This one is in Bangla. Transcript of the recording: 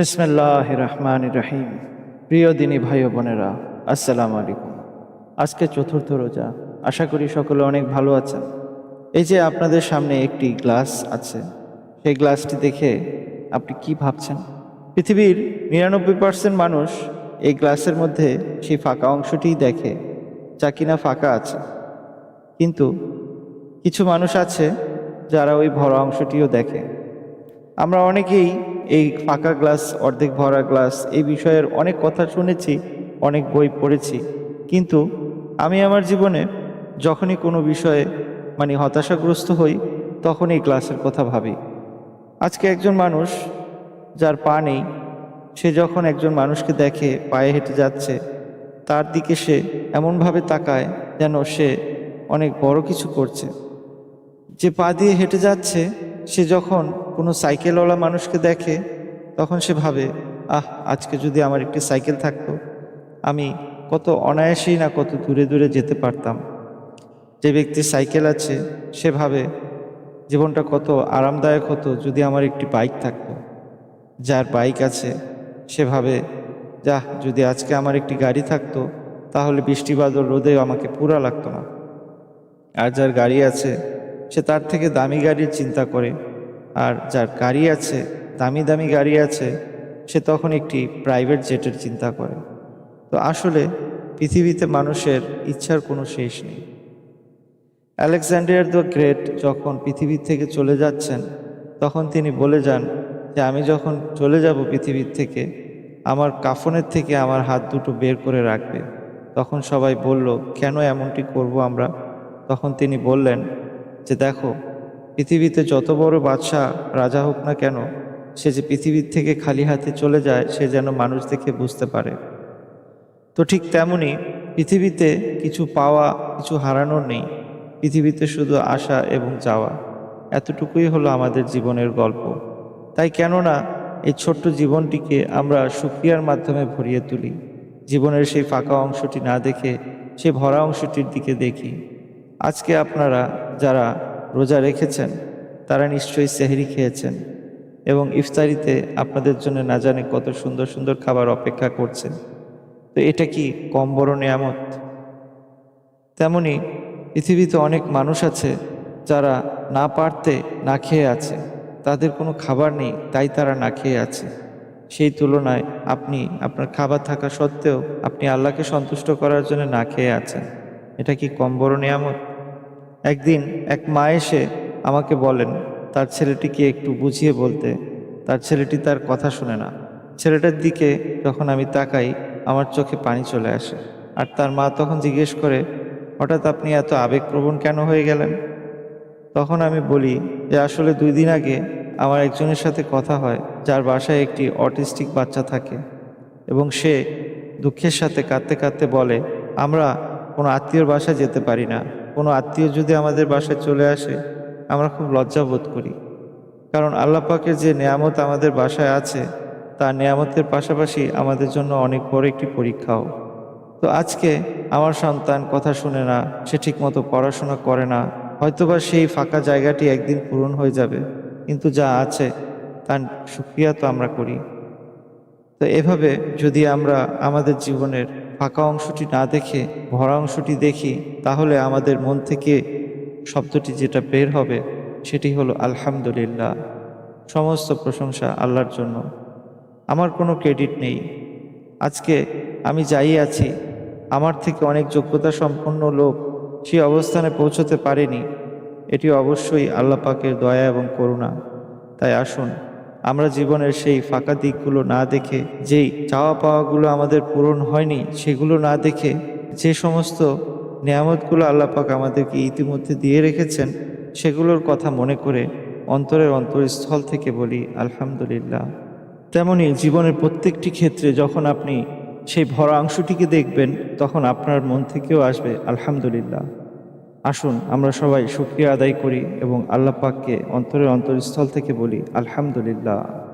বিসমিল্লাহ রহমান রহিম। প্রিয় দিনী ভাই বোনেরা, আসসালামু আলাইকুম। আজকে চতুর্থ রোজা। আশা করি সকলে অনেক ভালো আছেন। এই যে আপনাদের সামনে একটি গ্লাস আছে, সেই গ্লাসটি দেখে আপনি কি ভাবছেন? পৃথিবীর নিরানব্বই পার্সেন্ট মানুষ এই গ্লাসের মধ্যে সেই ফাঁকা অংশটিই দেখে, যা কিনা ফাঁকা আছে। কিন্তু কিছু মানুষ আছে যারা ওই ভরা অংশটিও দেখে। আমরা অনেকেই এই ফাঁকা গ্লাস, অর্ধেক ভরা গ্লাস এই বিষয়ের অনেক কথা শুনেছি, অনেক বই পড়েছি। কিন্তু আমি আমার জীবনে যখনই কোনো বিষয়ে মানে হতাশাগ্রস্ত হই তখন এই গ্লাসের কথা ভাবি। আজকে একজন মানুষ যার পা নেই, সে যখন একজন মানুষকে দেখে, পায়ে হেঁটে যাচ্ছে, তার দিকে সে এমনভাবে তাকায় যেন সে অনেক বড় কিছু করছে। যে পা দিয়ে হেঁটে যাচ্ছে, সে যখন কোনো সাইকেলওয়ালা মানুষকে দেখে তখন সে ভাবে, আহ, আজকে যদি আমার একটি সাইকেল থাকতো, আমি কত অনায়াসেই না কত দূরে দূরে যেতে পারতাম। যে ব্যক্তির সাইকেল আছে, সে ভাবে, জীবনটা কত আরামদায়ক হতো যদি আমার একটি বাইক থাকতো। যার বাইক আছে, সে ভাবে, যাহ, যদি আজকে আমার একটি গাড়ি থাকতো, তাহলে বৃষ্টি বাদল রোদে আমাকে পুরা লাগতো না। আর যার গাড়ি আছে, সে তার থেকে দামি গাড়ির চিন্তা করে আর যার গাড়ি আছে, দামি দামি গাড়ি আছে, সে তখন একটি প্রাইভেট জেটের চিন্তা করে। তো আসলে পৃথিবীতে মানুষের ইচ্ছার কোনো শেষ নেই। আলেকজান্ডার দ্য গ্রেট যখন পৃথিবী থেকে চলে যাচ্ছেন, তখন তিনি বলে যান যে, আমি যখন চলে যাব পৃথিবীর থেকে, আমার কাফনের থেকে আমার হাত দুটো বের করে রাখবে। তখন সবাই বলল, কেন এমনটি করব আমরা? তখন তিনি বললেন যে, দেখো পৃথিবীতে যত বড় বাদশাহ রাজা হোক না কেন, সে যে পৃথিবীর থেকে খালি হাতে চলে যায়, সে যেন মানুষ দেখে বুঝতে পারে। তো ঠিক তেমনি পৃথিবীতে কিছু পাওয়া, কিছু হারানোর নেই। পৃথিবীতে শুধু আসা এবং যাওয়া। এতটুকুই হলো আমাদের জীবনের গল্প। তাই কেননা এই ছোট্ট জীবনটিকে আমরা সুক্রিয়ার মাধ্যমে ভরিয়ে তুলি। জীবনের সেই ফাঁকা অংশটি না দেখে, সেই ভরা অংশটির দিকে দেখি। আজকে আপনারা যারা রোজা রেখেছেন, তারা নিশ্চয়ই সেহরি খেয়েছেন এবং ইফতারিতে আপনাদের জন্য না জানে কত সুন্দর সুন্দর খাবার অপেক্ষা করছেন। তো এটা কি কম বড় নেয়ামত? তেমনি পৃথিবীতে অনেক মানুষ আছে যারা না পারতে না খেয়ে আছে, তাদের কোনো খাবার নেই, তাই তারা না খেয়ে আছে। সেই তুলনায় আপনি আপনার খাবার থাকা সত্ত্বেও আপনি আল্লাহকে সন্তুষ্ট করার জন্য না খেয়ে আছেন। এটা কি কম বড় নিয়ামত? একদিন এক মা এসে আমাকে বলেন, তার ছেলেটিকে একটু বুঝিয়ে বলতে। তার ছেলেটি তার কথা শুনে না। ছেলেটার দিকে যখন আমি তাকাই, আমার চোখে পানি চলে আসে। আর তার মা তখন জিজ্ঞেস করে, হঠাৎ আপনি এত আবেগপ্রবণ কেন হয়ে গেলেন? তখন আমি বলি যে, আসলে দুই দিন আগে আমার একজনের সাথে কথা হয়, যার বাসায় একটি অটিস্টিক বাচ্চা থাকে। এবং সে দুঃখের সাথে কাঁদতে কাঁদতে বলে, আমরা কোনো আত্মীয়র বাসায় যেতে পারি না। কোনো আত্মীয় যদি আমাদের বাসায় চলে আসে, আমরা খুব লজ্জা বোধ করি। কারণ আল্লাহ পাকের যে নেয়ামত আমাদের বাসায় আছে, তা নেয়ামতের পাশাপাশি আমাদের জন্য অনেক বড় একটি পরীক্ষাও। তো আজকে আমার সন্তান কথা শুনে না, সে ঠিকমতো পড়াশোনা করে না, হয়তোবা সেই ফাঁকা জায়গাটি একদিন পূরণ হয়ে যাবে, কিন্তু যা আছে, তার সুক্রিয়া তো আমরা করি। তো এভাবে যদি আমরা আমাদের জীবনের ফাঁকা অংশটি না দেখে, ভরা অংশটি দেখি, তাহলে আমাদের মন থেকে শব্দটি যেটা বের হবে, সেটি হলো আলহামদুলিল্লাহ। সমস্ত প্রশংসা আল্লাহর জন্য। আমার কোনো ক্রেডিট নেই। আজকে আমি যাই আছি, আমার থেকে অনেক যোগ্যতা সম্পন্ন লোক সেই অবস্থানে পৌঁছতে পারেনি। এটি অবশ্যই আল্লাহ পাকের দয়া এবং করুণা। তাই আসুন আমরা জীবনের সেই ফাঁকা দিকগুলো না দেখে, যেই চাওয়া পাওয়াগুলো আমাদের পূরণ হয়নি, সেগুলো না দেখে, যে সমস্ত নিয়ামতগুলো আল্লাহ পাক আমাদেরকে ইতিমধ্যে দিয়ে রেখেছেন, সেগুলোর কথা মনে করে অন্তরের অন্তরস্থল থেকে বলি, আলহামদুলিল্লাহ। তেমনি জীবনের প্রত্যেকটি ক্ষেত্রে যখন আপনি সেই ভরা অংশটিকে দেখবেন, তখন আপনার মন থেকেও আসবে, আলহামদুলিল্লাহ। আসুন আমরা সবাই শুক্রিয়া আদায় করি এবং আল্লাহ পাককে অন্তরের অন্তরস্থল থেকে বলি আলহামদুলিল্লাহ।